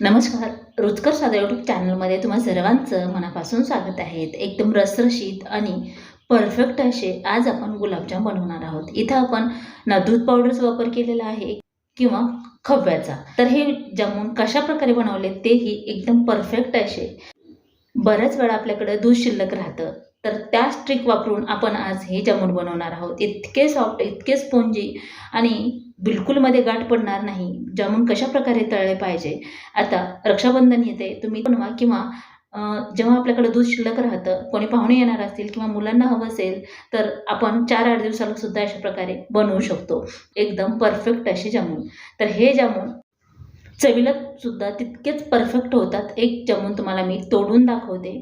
नमस्कार. रुचकर साधा यूट्यूब चॅनलमध्ये तुम्हा सर्वांचं मनापासून स्वागत आहे. एकदम रसरशीत आणि परफेक्ट असे आज आपण गुलाबजाम बनवणार आहोत. इथं आपण ना दूध पावडरचा वापर केलेला आहे किंवा खव्याचा. तर हे जामून कशा प्रकारे बनवले तेही एकदम परफेक्ट असे. बऱ्याच वेळा आपल्याकडे दूध शिल्लक राहतं. तर त्याच ट्रिक वापरून आपण आज हे जामून बनवणार आहोत. इतके सॉफ्ट इतके स्पोंजी आणि बिलकुलमध्ये गाठ पडणार नाही जामून कशा प्रकारे तळले पाहिजे. आता रक्षाबंधन येते तुम्ही बनवा किंवा जेव्हा आपल्याकडे दूध शिल्लक राहतं कोणी पाहुणे येणार असतील किंवा मुलांना हवं असेल तर आपण चार आठ दिवसाला सुद्धा अशा प्रकारे बनवू शकतो. एकदम परफेक्ट असे जामून. तर हे जामून चवीला सुद्धा तितकेच परफेक्ट होतात. एक जामून तुम्हाला मी तोडून दाखवते.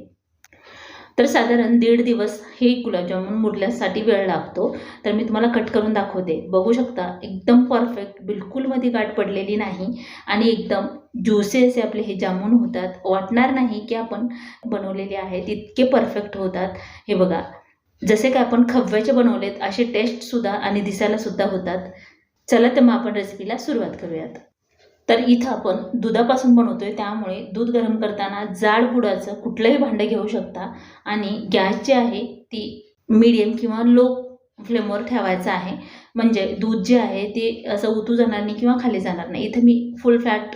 तर साधारण दीड दिवस हे गुलाबजामुन मुरल्यासाठी वेळ लागतो. तर मी तुम्हाला कट करून दाखवते. बघू शकता एकदम परफेक्ट बिलकुलमध्ये गाठ पडलेली नाही आणि एकदम ज्युसी असे आपले हे जामून होतात. वाटणार नाही की आपण बनवलेले आहेत इतके परफेक्ट होतात. हे बघा जसे काय आपण खव्याचे बनवलेत असे टेस्टसुद्धा आणि दिसायला सुद्धा होतात. चला तर मग आपण रेसिपीला सुरुवात करूयात. तर इथं आपण दुधापासून बनवतो आहे त्यामुळे दूध गरम करताना जाड बुडाचं कुठलंही भांडं घेऊ शकता. आणि गॅस जे आहे ती मीडियम किंवा लो फ्लेमवर ठेवायचं आहे. म्हणजे दूध जे आहे ते असं उतू जाणार नाही किंवा खाली जाणार नाही. इथं मी फुल फॅट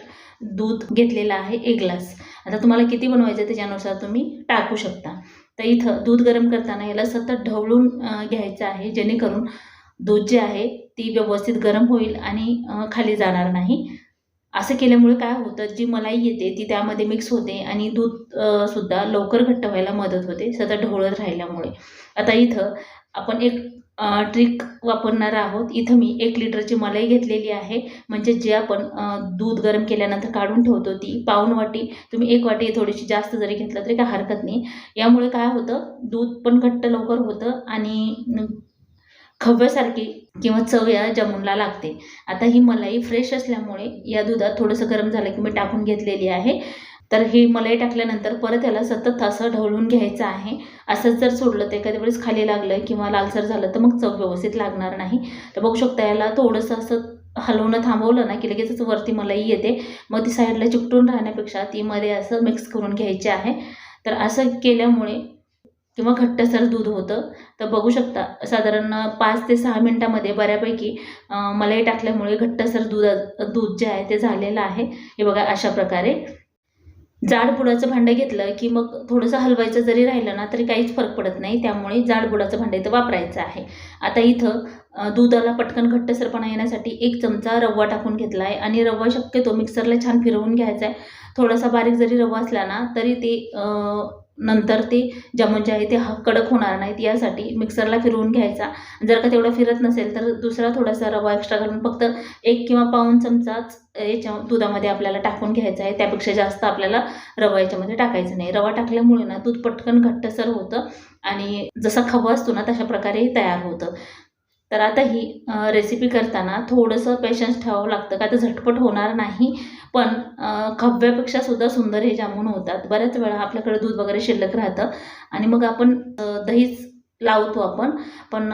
दूध घेतलेलं आहे एक ग्लास आता तुम्हाला किती बनवायचं त्याच्यानुसार तुम्ही टाकू शकता. तर इथं दूध गरम करताना याला सतत ढवळून घ्यायचं आहे जेणेकरून दूध जे आहे ती व्यवस्थित गरम होईल आणि खाली जाणार नाही. असं केल्यामुळे काय होतं जी मलाई येते ती त्यामध्ये मिक्स होते आणि दूध सुद्धा लवकर घट्ट व्हायला मदत होते सतत ढवळत राहिल्यामुळे. आता इथं आपण एक ट्रिक वापरणार आहोत. इथं मी एक लिटरची मलाई घेतलेली आहे. म्हणजे जे आपण दूध गरम केल्यानंतर काढून ठेवतो ती पाऊन वाटी. तुम्ही एक वाटी थोडीशी जास्त जरी घेतलं तरी काय हरकत नाही. यामुळे काय होतं दूध पण घट्ट लवकर होतं आणि खव्यासारखी किंवा चव या जामुनला लागते. आता ही मलाई फ्रेश असल्यामुळे या दुधात थोडंसं गरम झालं की मी टाकून घेतलेली आहे. तर ही मलाई टाकल्यानंतर परत याला सतत असं ढवळून घ्यायचं आहे. असंच जर सोडलं तर एखाद्या वेळेस खाली लागलं किंवा लालसर झालं तर मग चव व्यवस्थित लागणार नाही. तर बघू शकता याला थोडंसं असं हलवणं थांबवलं ना की लगेचच वरती मलाई येते. मग ती साईडला चिकटून राहण्यापेक्षा ती मध्ये असं मिक्स करून घ्यायची आहे. तर असं केल्यामुळे किंवा घट्टसर दूध होतं. तर बघू शकता साधारण पाच ते सहा मिनटामध्ये बऱ्यापैकी मलाई टाकल्यामुळे घट्टसर दूध दूध जे आहे ते झालेलं आहे. हे बघा अशा प्रकारे. जाड बुडाचं भांडं घेतलं की मग थोडंसं हलवायचं जरी राहिलं ना तरी काहीच फरक पडत नाही. त्यामुळे जाड बुडाचं भांडं इथं वापरायचं आहे. आता इथं दुधाला पटकन घट्टसरपणा येण्यासाठी एक चमचा रवा टाकून घेतला आहे आणि रवा शक्यतो मिक्सरला छान फिरवून घ्यायचा आहे. थोडासा बारीक जरी रवा असला ना तरी ते नंतर ते जामून जे म्हणजे आहे ते कडक होणार नाहीत यासाठी मिक्सरला फिरवून घ्यायचा. जर का तेवढा फिरत नसेल तर दुसरा थोडासा रवा एक्स्ट्रा घालून फक्त एक किंवा पाऊन चमचाच याच्या दुधामध्ये आपल्याला टाकून घ्यायचा आहे. त्यापेक्षा जास्त आपल्याला रवा याच्यामध्ये टाकायचं नाही. रवा टाकल्यामुळे ना दूध पटकन घट्टसर होतं आणि जसा खवा असतो ना तशा प्रकारे तयार होतं. तर आता ही रेसिपी करताना थोडंसं पेशन्स ठेवावं लागतं का तर झटपट होणार नाही. पण खव्यापेक्षा सुद्धा सुंदर हे जामून होतात. बऱ्याच वेळा आपल्याकडे दूध वगैरे शिल्लक राहतं. आणि मग आपण दहीच लावतो आपण. पण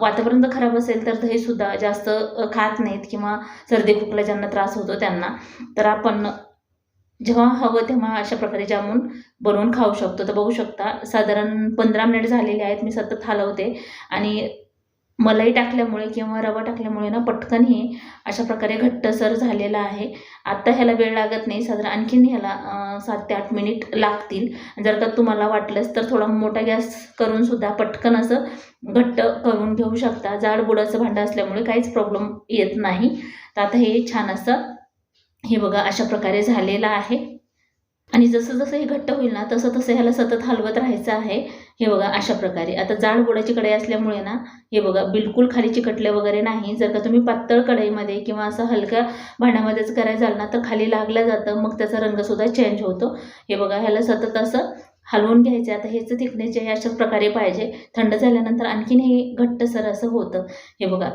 वातावरण जर खराब असेल तर दहीसुद्धा जास्त खात नाहीत किंवा सर्दी खोकला ज्यांना त्रास होतो त्यांना. तर आपण जेव्हा हवं तेव्हा अशा प्रकारे जामून बनवून खाऊ शकतो. तर बघू शकता साधारण पंधरा मिनिट झालेले आहेत. मी सतत हलवते आणि मलाई टाकल्यामुळे किंवा रवा टाकल्यामुळे ना पटकन हे अशा प्रकारे घट्टसर झालेला आहे. आत्ता ह्याला वेळ लागत नाही. साधारण आणखीन ह्याला सात ते आठ मिनिट लागतील. जर का तुम्हाला वाटलंच तर थोडा मोठा गॅस करूनसुद्धा पटकन असं घट्ट करून घेऊ शकता. जाड बुडाचं भांडं असल्यामुळे काहीच प्रॉब्लेम येत नाही. तर आता हे छान असं हे बघा अशा प्रकारे झालेलं आहे. आणि जसं जसं हे घट्ट होईल ना तसं तसं ह्याला सतत हलवत राहायचं आहे. हे बघा अशा प्रकारे. आता जाड बुडाची कढई असल्यामुळे ना हे बघा बिलकुल खाली चिकटले वगैरे नाही. जर का तुम्ही पातळ कढईमध्ये किंवा असं हलक्या भांड्यामध्येच करायचं ना तर खाली लागलं जातं. मग त्याचा रंगसुद्धा चेंज होतो. हे बघा ह्याला सतत असं हलवून घ्यायचे. आता ह्याचं थिकनेस जे आहे प्रकारे पाहिजे. थंड झाल्यानंतर आणखीन हे घट्टसर असं होतं. हे बघा.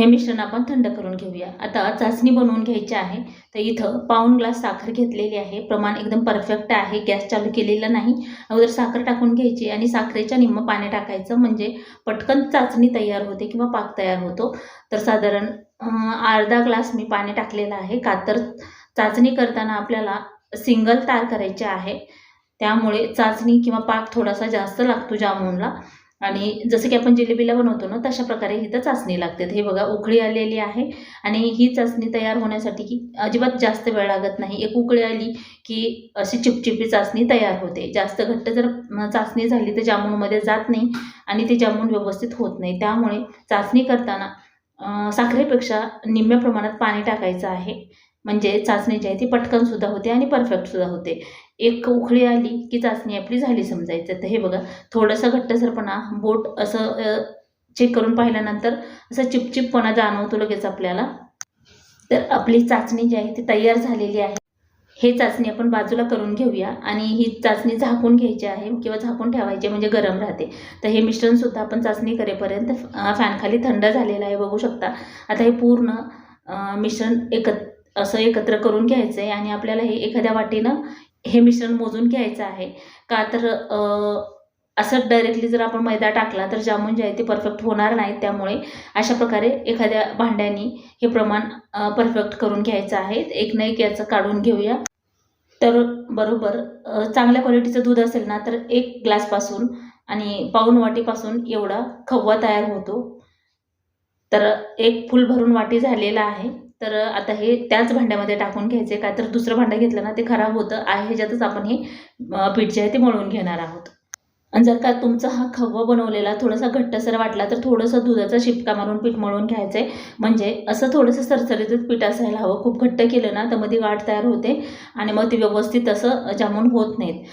हे मिश्रण आपण थंड करून घेऊया. आता चाचणी बनवून घ्यायची आहे. तर इथं पाऊण ग्लास साखर घेतलेली आहे. प्रमाण एकदम परफेक्ट आहे. गॅस चालू केलेला नाही. अगोदर साखर टाकून घ्यायची आणि साखरेच्या निम्म पाणी टाकायचं. म्हणजे पटकन चाचणी तयार होते किंवा पाक तयार होतो. तर साधारण अर्धा ग्लास मी पाणी टाकलेलं आहे. कातर चाचणी करताना आपल्याला सिंगल तार करायचे आहे. त्यामुळे चाचणी किंवा पाक थोडासा जास्त लागतो जामुनला. आणि जसं की आपण जिलेबीला बनवतो ना तशा प्रकारे इथं चाचणी लागते. हे बघा उकळी आलेली आहे आणि ही चाचणी तयार होण्यासाठी की अजिबात जास्त वेळ लागत नाही. एक उकळी आली की अशी चिपचिपी चाचणी तयार होते. जास्त घट्ट जर चाचणी झाली तर जामुनमध्ये जात नाही आणि ते जामुन व्यवस्थित होत नाही. त्यामुळे चाचणी करताना साखरेपेक्षा निम्म्या प्रमाणात पाणी टाकायचं आहे. म्हणजे चाचणी जी आहे ती पटकनसुद्धा होते आणि परफेक्टसुद्धा होते. एक उखळी आली की चाचणी आपली झाली समजायचं. तर हे बघा थोडंसं घट्टसरपणा बोट असं चेक करून पाहिल्यानंतर असं चिपचिपपणा जाणवतो लगेच आपल्याला. तर आपली चाचणी जी आहे ती तयार झालेली आहे. हे चाचणी आपण बाजूला करून घेऊया आणि ही चाचणी झाकून घ्यायची आहे किंवा झाकून ठेवायची म्हणजे गरम राहते. तर हे मिश्रणसुद्धा आपण चाचणी करेपर्यंत फॅनखाली थंड झालेलं आहे बघू शकता. आता हे पूर्ण मिश्रण एकत्र असं एकत्र करून घ्यायचं आहे आणि आपल्याला हे एखाद्या वाटीनं हे मिश्रण मोजून घ्यायचं आहे. का तर असं डायरेक्टली जर आपण मैदा टाकला तर जामून जे आहे ते परफेक्ट होणार नाहीत त्यामुळे अशा प्रकारे एखाद्या भांड्यानी हे प्रमाण परफेक्ट करून घ्यायचं आहे. एक ना एक याचं काढून घेऊया. तर बरोबर चांगल्या क्वालिटीचं दूध असेल ना तर एक ग्लासपासून आणि पाऊन वाटीपासून एवढा खव्वा तयार होतो. तर एक फुल भरून वाटी झालेला आहे. तर आता हे त्याच भांड्यामध्ये टाकून घ्यायचे. काय तर दुसरं भांडं घेतलं ना ते खराब होतं. आहे ह्याच्यातच आपण हे पीठ जे आहे ते मळून घेणार आहोत. आणि जर का तुमचा हा खवा बनवलेला थोडासा घट्टसर वाटला तर थोडंसं दुधाचा शिपका मारून पीठ मळून घ्यायचं आहे म्हणजे असं थोडंसं सरसरीतच पीठ असायला हवं. खूप घट्ट केलं ना तर मध्ये वाट तयार होते. आणि मग ते व्यवस्थित असं जामून होत नाहीत.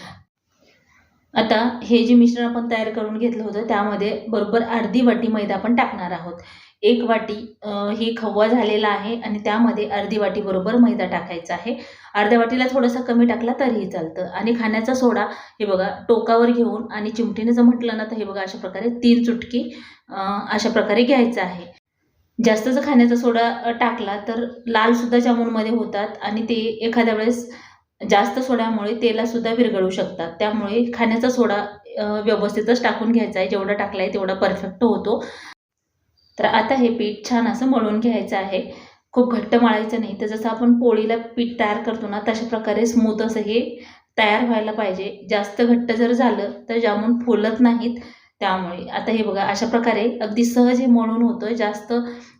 आता हे जे मिश्रण आपण तयार करून घेतलं होतं त्यामध्ये बरोबर अर्धी वाटी मैदा आपण टाकणार आहोत. एक वाटी ही खव्वा झालेला आहे आणि त्यामध्ये अर्धी वाटीबरोबर मैदा टाकायचा आहे. अर्ध्या वाटीला थोडासा कमी टाकला तरीही चालतं. आणि खाण्याचा सोडा हे बघा टोकावर घेऊन आणि चिमटीने जर म्हटलं ना तर हे बघा अशा प्रकारे तीन चुटकी अशा प्रकारे घ्यायचं आहे. जास्त जर खाण्याचा सोडा टाकला तर लालसुद्धा जामुनमध्ये होतात आणि ते एखाद्या वेळेस जास्त सोड्यामुळे तेलासुद्धा विरघळू शकतात. त्यामुळे खाण्याचा सोडा व्यवस्थितच टाकून घ्यायचा आहे. जेवढा टाकला आहे तेवढा परफेक्ट होतो. तर आता हे पीठ छान असं मळून घ्यायचं आहे. खूप घट्ट मळायचं नाही. तर जसं आपण पोळीला पीठ तयार करतो ना तशा प्रकारे स्मूथ असं हे तयार व्हायला पाहिजे. जास्त घट्ट जर झालं तर जामून फुलत नाहीत त्यामुळे. आता हे बघा अशा प्रकारे अगदी सहज हे मळून होतं जास्त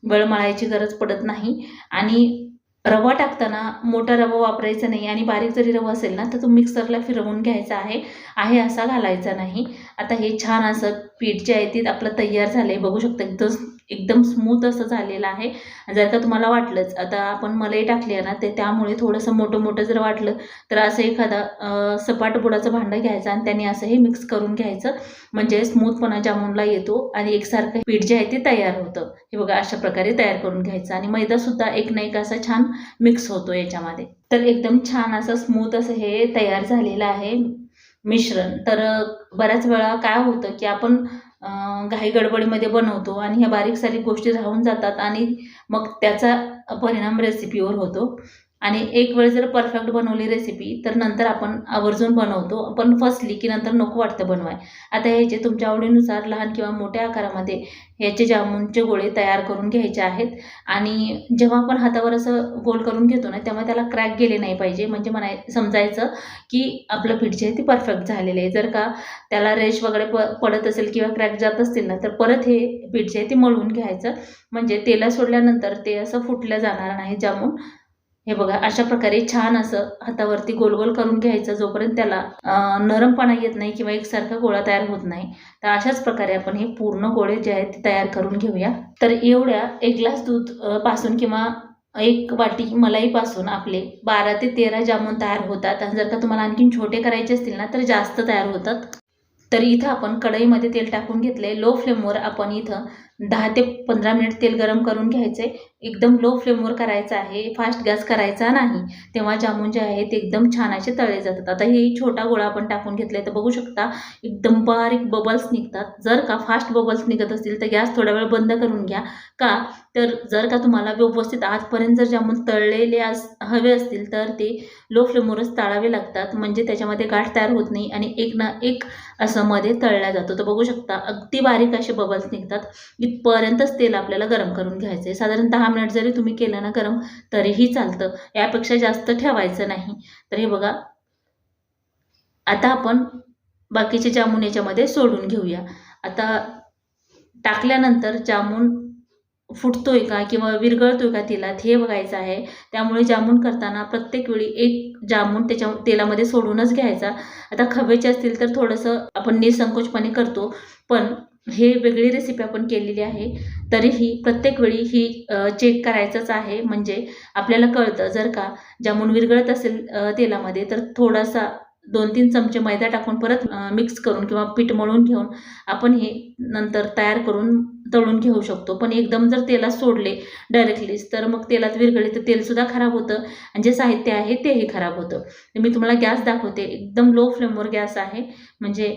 वेळ मळायची गरज पडत नाही. आणि रवा टाकताना मोठा रवा वापरायचा नाही आणि बारीक जरी रवा असेल ना तर तो मिक्सरला फिरवून घ्यायचा आहे. आहे असा घालायचा नाही. आता हे छान असं पीठ जे आहे ते आपलं तयार झालं आहे बघू शकता एकदम एकदम स्मूथ असं झालेलं आहे. जर का तुम्हाला वाटलंच आता आपण मलई टाकली आहे ना ते त्यामुळे थोडंसं मोठं मोठं जर वाटलं तर असं एखादा सपाट बुडाचं भांडं घ्यायचं आणि त्याने असं हे मिक्स करून घ्यायचं. म्हणजे स्मूथपणा जामुनला येतो आणि एकसारखं पीठ जे आहे ते तयार होतं. हे बघा अशा प्रकारे तयार करून घ्यायचं. आणि मैदासुद्धा एक ना एक असा छान मिक्स होतो याच्यामध्ये. तर एकदम छान असं स्मूथ असं हे तयार झालेलं आहे. मिश्रण. तर बऱ्याच वेळा काय होतं की आपण घाई गडबडीमध्ये बनवतो आणि ह्या बारीक सारीक गोष्टी राहून जातात आणि मग त्याचा परिणाम रेसिपीवर होतो. आणि एक वेळ जर परफेक्ट बनवली रेसिपी तर नंतर आपण आवर्जून बनवतो. पण फसली की नंतर नको वाटतं बनवाय. आता ह्याचे तुमच्या आवडीनुसार लहान किंवा मोठ्या आकारामध्ये ह्याचे जामुनचे गोळे तयार करून घ्यायचे आहेत आणि जेव्हा आपण हातावर असं गोल करून घेतो ना तेव्हा त्याला क्रॅक गेले नाही पाहिजे. म्हणजे म्हणाय समजायचं की आपलं पीठ जे आहे ते परफेक्ट झालेलं आहे. जर का त्याला रेश वगैरे प पडत असेल किंवा क्रॅक जात असतील ना तर परत हे पीठ जे आहे ते मळून घ्यायचं. म्हणजे तेला सोडल्यानंतर ते असं फुटलं जाणार नाही जामून. हे बघा अशा प्रकारे छान असं हातावरती गोल गोल करून घ्यायचं जोपर्यंत त्याला नरमपणा येत नाही किंवा एकसारखा गोळा तयार होत नाही तर अशाच प्रकारे आपण हे पूर्ण गोळे जे आहेत ते तयार करून घेऊया. तर एवढ्या एक ग्लास दूधपासून किंवा एक वाटी मलाईपासून आपले बारा ते तेरा जामून तयार होतात. आणि जर का तुम्हाला आणखीन छोटे करायचे असतील ना तर जास्त तयार होतात. तर इथं आपण कढईमध्ये तेल टाकून घेतले लो फ्लेमवर आपण इथं दहा ते पंधरा मिनिट तेल गरम करून घ्यायचे. एकदम लो फ्लेमवर करायचं आहे. फास्ट गॅस करायचा नाही. तेव्हा जामून जे आहे ते एकदम छान असे तळले जातात. आता हे छोटा गोळा आपण टाकून घेतला तर बघू शकता एकदम बारीक बबल्स निघतात. जर का फास्ट बबल्स निघत असतील तर गॅस थोडा वेळ बंद करून घ्या. का? तर जर का तुम्हाला व्यवस्थित आजपर्यंत जर जामून तळलेले अस हवे असतील तर ते लो फ्लेमवरच तळावे लागतात. म्हणजे त्याच्यामध्ये गाठ तयार होत नाही आणि एक ना एक असं मध्ये तळला जातो. तर बघू शकता अगदी बारीक असे बबल्स निघतात. इथपर्यंतच तेल आपल्याला गरम करून घ्यायचं आहे साधारण दहा मिनिट जरी तुम्ही केलं ना गरम तरीही चालतं. यापेक्षा जास्त ठेवायचं नाही. तर हे बघा. आता आपण बाकीचे जामून याच्यामध्ये सोडून घेऊया. आता टाकल्यानंतर जामून फुटतोय का किंवा विरघळतोय का तेलात हे बघायचं आहे. त्यामुळे जामून करताना प्रत्येक वेळी एक जामून त्याच्या तेलामध्ये सोडूनच घ्यायचा. आता खबेचे असतील तर थोडंसं आपण निसंकोचपणे करतो. पण हे वेगळी रेसिपी आपण केलेली आहे. तरीही प्रत्येक वेळी ही चेक करायचंच आहे. म्हणजे आपल्याला कळतं जर का जामून विरघळत असेल तेलामध्ये तर थोडासा दोन तीन चमचे मैदा टाकून परत मिक्स करून किंवा पीठ मळून घेऊन आपण हे नंतर तयार करून तळून घेऊ शकतो. पण एकदम जर तेलात सोडले डायरेक्टलीच तर मग तेलात विरघळले तर तेलसुद्धा खराब होतं आणि जे साहित्य आहे तेही खराब होतं. तर मी तुम्हाला गॅस दाखवते. एकदम लो फ्लेमवर गॅस आहे. म्हणजे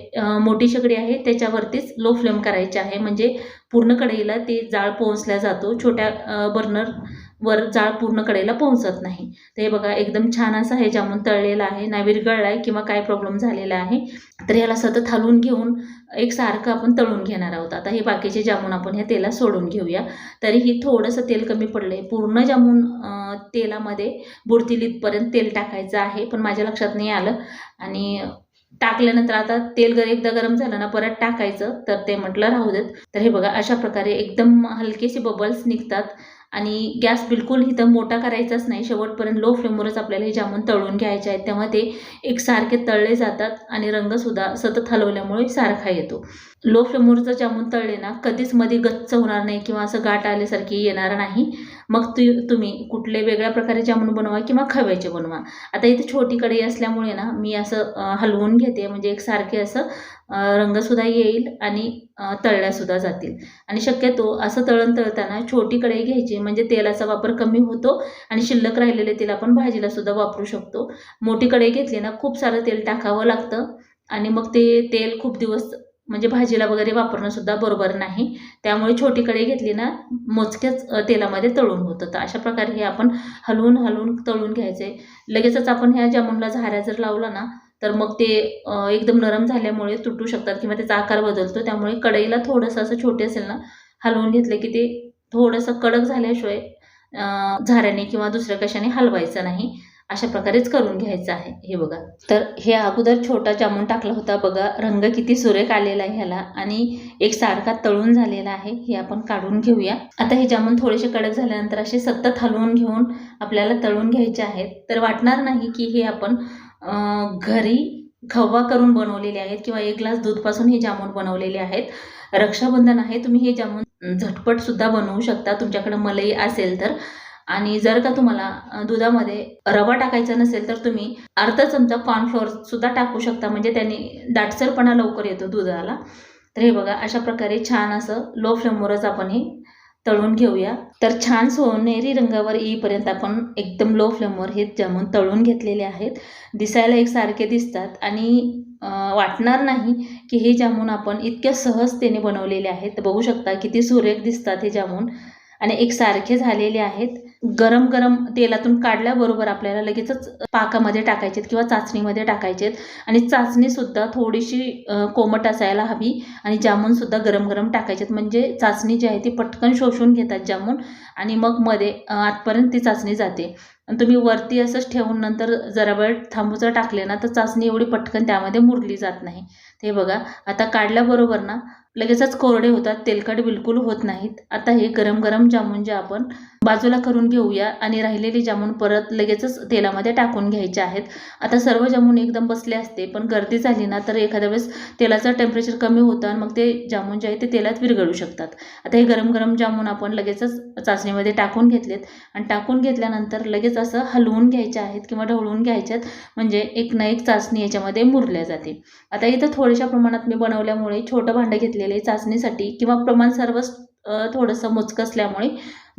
मोठी शेगडी आहे. त्याच्यावरतीच लो फ्लेम करायची आहे. म्हणजे पूर्ण कढईला ते जाळ पोहोचला जातो. छोट्या बर्नर वर जाळ पूर्ण कडेला पोहोचत नाही. तर हे बघा एकदम छान असं हे जामून तळलेलं आहे. ना विरगळला आहे किंवा काय प्रॉब्लेम झालेला आहे तर ह्याला सतत हलवून घेऊन एक सारखं आपण तळून घेणार आहोत. आता हे बाकीचे जामून आपण ह्या तेला सोडून घेऊया. तरीही थोडंसं तेल कमी पडलं आहे पूर्ण जामून तेलामध्ये बुडतील इथपर्यंत तेल टाकायचं आहे पण माझ्या लक्षात नाही आलं. आणि टाकल्यानंतर आता तेल गर एकदा गरम झालं ना परत टाकायचं. तर ते म्हटलं राहू देत. तर हे बघा अशा प्रकारे एकदम हलकेसे बबल्स निघतात. आणि गॅस बिलकुल इथं मोठा करायचाच नाही. शेवटपर्यंत लो फ्लेमवरच आपल्याला हे जामून तळून घ्यायचे आहेत. तेव्हा ते एकसारखे तळले जातात आणि रंगसुद्धा सतत हलवल्यामुळे सारखा येतो. लो फ्लेमवरचं जामून तळले ना कधीच मध्ये गच्च होणार नाही किंवा असं गाठ आल्यासारखी येणार नाही. मग तु तुम्ही कुठले वेगळ्या प्रकारे जामून बनवा किंवा खव्याचे बनवा. आता इथे छोटी कढई असल्यामुळे ना मी असं हलवून घेते. म्हणजे एकसारखे असं रंगसुद्धा येईल आणि तळल्यासुद्धा जातील. आणि शक्यतो असं तळण तळताना छोटी कढई घ्यायची. म्हणजे तेलाचा वापर कमी होतो आणि शिल्लक राहिलेले तेल आपण भाजीला सुद्धा वापरू शकतो. मोठी कढई घेतली ना खूप सारं तेल टाकावं लागतं. आणि मग ते तेल खूप दिवस म्हणजे भाजीला वगैरे वापरणंसुद्धा बरोबर नाही. त्यामुळे छोटी कढई घेतली ना मोजक्याच तेलामध्ये तळून होतं. तर अशा प्रकारे हे आपण हलवून हलवून तळून घ्यायचे. लगेचच आपण ह्या जामुनला झाऱ्या जर लावला ना तर मग ते एकदम नरम झाल्यामुळे तुटू शकतात किंवा त्याचा आकार बदलतो. त्यामुळे कढईला थोडंसं असं छोटे असेल ना हलवून घेतलं की ते थोडंसं कडक झाल्याशिवाय झाऱ्याने किंवा दुसऱ्या कशाने हलवायचं नाही. अशा प्रकारेच करून घ्यायचं आहे. हे बघा. तर हे अगोदर छोटा जामून टाकला होता बघा. रंग किती सुरेख आलेला आहे ह्याला. आणि एक सारखा तळून झालेला आहे. हे आपण काढून घेऊया. आता हे जामून थोडेसे कडक झाल्यानंतर असे सतत हलवून घेऊन आपल्याला तळून घ्यायचे आहेत. तर वाटणार नाही की हे आपण घरी खवा करून बनवलेले आहेत किंवा एक ग्लास दूधपासून हे जामून बनवलेले आहेत. रक्षाबंधन आहे. तुम्ही हे जामून झटपटसुद्धा बनवू शकता. तुमच्याकडे मलई असेल तर. आणि जर का तुम्हाला दुधामध्ये रवा टाकायचा नसेल तर तुम्ही अर्धा चमचा कॉर्नफ्लोअर सुद्धा टाकू शकता. म्हणजे त्याने दाटसरपणा लवकर येतो दुधाला. तर हे बघा अशा प्रकारे छान असं लो फ्लेमवरच आपण हे तळून घेऊया. तर छान सोनेरी रंगावर येईपर्यंत आपण एकदम लो फ्लेमवर हे जामून तळून घेतलेले आहेत. दिसायला एकसारखे दिसतात आणि वाटणार नाही की हे जामून आपण इतक्या सहजतेने बनवलेले आहेत. बघू शकता किती सुरेख दिसतात हे जामून. आणि एकसारखे झालेले आहेत. गरम गरम तेलातून काढल्याबरोबर आपल्याला लगेचच पाकामध्ये टाकायचे किंवा चाचणीमध्ये टाकायचे आणि चाचणीसुद्धा थोडीशी कोमट असायला हवी आणि जामूनसुद्धा गरम गरम टाकायचे म्हणजे चाचणी जी आहे ती पटकन शोषून घेतात जामून आणि मग मध्ये आतपर्यंत ती चाचणी जाते. आणि तुम्ही वरती असंच ठेवून नंतर जरा वेळ थांबूचं टाकले ना तर चाचणी एवढी पटकन त्यामध्ये मुरली जात नाही. ते बघा आता काढल्याबरोबर ना लगेचच कोरडे होतात तेलकट बिलकुल होत नाहीत. आता हे गरम गरम जामून जे आपण बाजूला करून घेऊया आणि राहिलेले जामून परत लगेचच तेलामध्ये टाकून घ्यायचे आहेत. आता सर्व जामून एकदम बसले असते पण गर्दी झाली ना तर एखाद्या वेळेस तेलाचं टेम्परेचर कमी होतं आणि मग ते जामून जे आहे ते तेलात विरघळू शकतात. आता हे गरम गरम जामून आपण लगेचच चाचणीमध्ये टाकून घेतलेत आणि टाकून घेतल्यानंतर लगेच असं हलवून घ्यायचे आहेत किंवा ढवळून घ्यायच्यात म्हणजे एक ना एक चाचणी याच्यामध्ये मुरल्या जाते. आता इथं थोड्याशा प्रमाणात मी बनवल्यामुळे छोटं भांडं घेतलेले चाचणीसाठी किंवा प्रमाण सर्व थोडंसं मोजकं असल्यामुळे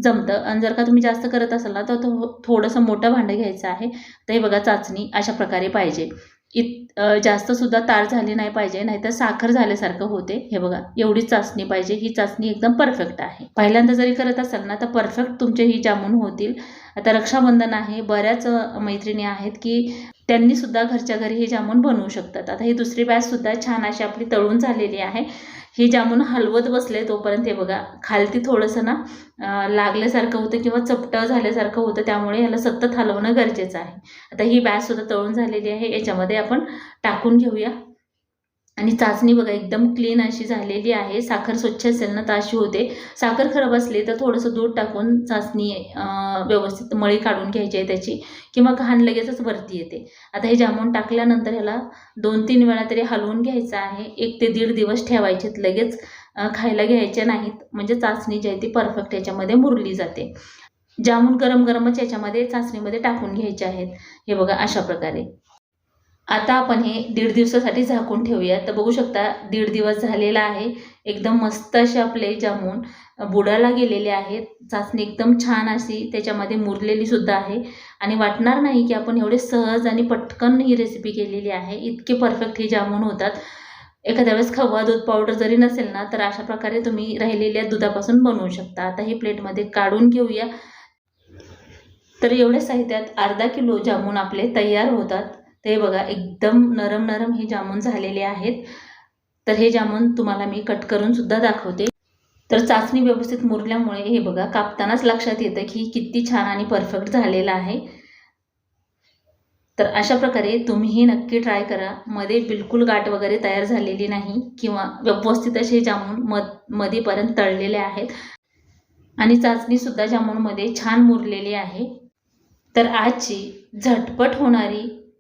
जमतं. आणि जर का तुम्ही जास्त करत असाल ना तर थो थोडंसं मोठं भांडं घ्यायचं आहे. तर हे बघा चाचणी अशा प्रकारे पाहिजे. इत जास्तसुद्धा तार झाली नाही पाहिजे नाहीतर साखर झाल्यासारखं होते. हे बघा एवढीच चाचणी पाहिजे. ही चाचणी एकदम परफेक्ट आहे. पहिल्यांदा जरी करत असाल ना तर परफेक्ट तुमचे ही जामून होतील. आता रक्षाबंधन आहे. बऱ्याच मैत्रिणी आहेत की त्यांनी सुद्धा घरच्या घरी हे जामून बनवू शकतात. आता ही दुसरी बॅचसुद्धा छान अशी आपली तळून झालेली आहे. हे जामून हलवत बसले तोपर्यंत हे बघा खालती थोडंसं ना लागल्यासारखं होतं किंवा चपटं झाल्यासारखं होतं त्यामुळे ह्याला सतत हलवणं गरजेचं आहे. आता ही बॅचसुद्धा तळून झालेली आहे याच्यामध्ये आपण टाकून घेऊया. आणि चाचणी बघा एकदम क्लीन अशी झालेली आहे. साखर स्वच्छ असेल ना तर अशी होते. साखर खराब असली तर थोडंसं दूध टाकून चाचणी व्यवस्थित मळी काढून घ्यायची आहे त्याची. किंवा घाण लगेचच वरती येते. आता हे जामून टाकल्यानंतर ह्याला दोन तीन वेळा तरी हलवून घ्यायचं आहे. एक ते दीड दिवस ठेवायचेत लगेच. खायला घ्यायच्या नाहीत. म्हणजे चाचणी जी आहे ती परफेक्ट याच्यामध्ये मुरली जाते. जामून गरम गरमच याच्यामध्ये चाचणीमध्ये टाकून घ्यायचे आहेत. हे बघा अशा प्रकारे. आता आपण हे दीड दिवसासाठी झाकून ठेवूया. तर बघू शकता दीड दिवस झालेला आहे. एकदम मस्त असे आपले जामून बुडाला गेलेले आहेत. चाचणी एकदम छान अशी त्याच्यामध्ये मुरलेली सुद्धा आहे. आणि वाटणार नाही की आपण एवढे सहज आणि पटकन ही रेसिपी केलेली आहे. इतके परफेक्ट हे जामून होतात. एखाद्या वेळेस खवा दूध पावडर जरी नसेल ना तर अशा प्रकारे तुम्ही राहिलेल्या दुधापासून बनवू शकता. आता हे प्लेटमध्ये काढून घेऊया. तर एवढ्या साहित्यात अर्धा किलो जामून आपले तयार होतात. ते बघा एकदम नरम नरम हे जामून झालेले आहेत. तर हे जामून तुम्हाला मी कट करून सुद्धा दाखवते. तर चाचणी व्यवस्थित मुरल्यामुळे हे बघा कापतानाच लक्षात येतं की किती छान आणि परफेक्ट झालेलं आहे. तर अशा प्रकारे तुम्हीही नक्की ट्राय करा. मध्ये बिलकुल गाठ वगैरे तयार झालेली नाही किंवा व्यवस्थित असे जामून मध मधीपर्यंत तळलेले आहेत. आणि चाचणीसुद्धा जामूनमध्ये छान मुरलेली आहे. तर आजची झटपट होणारी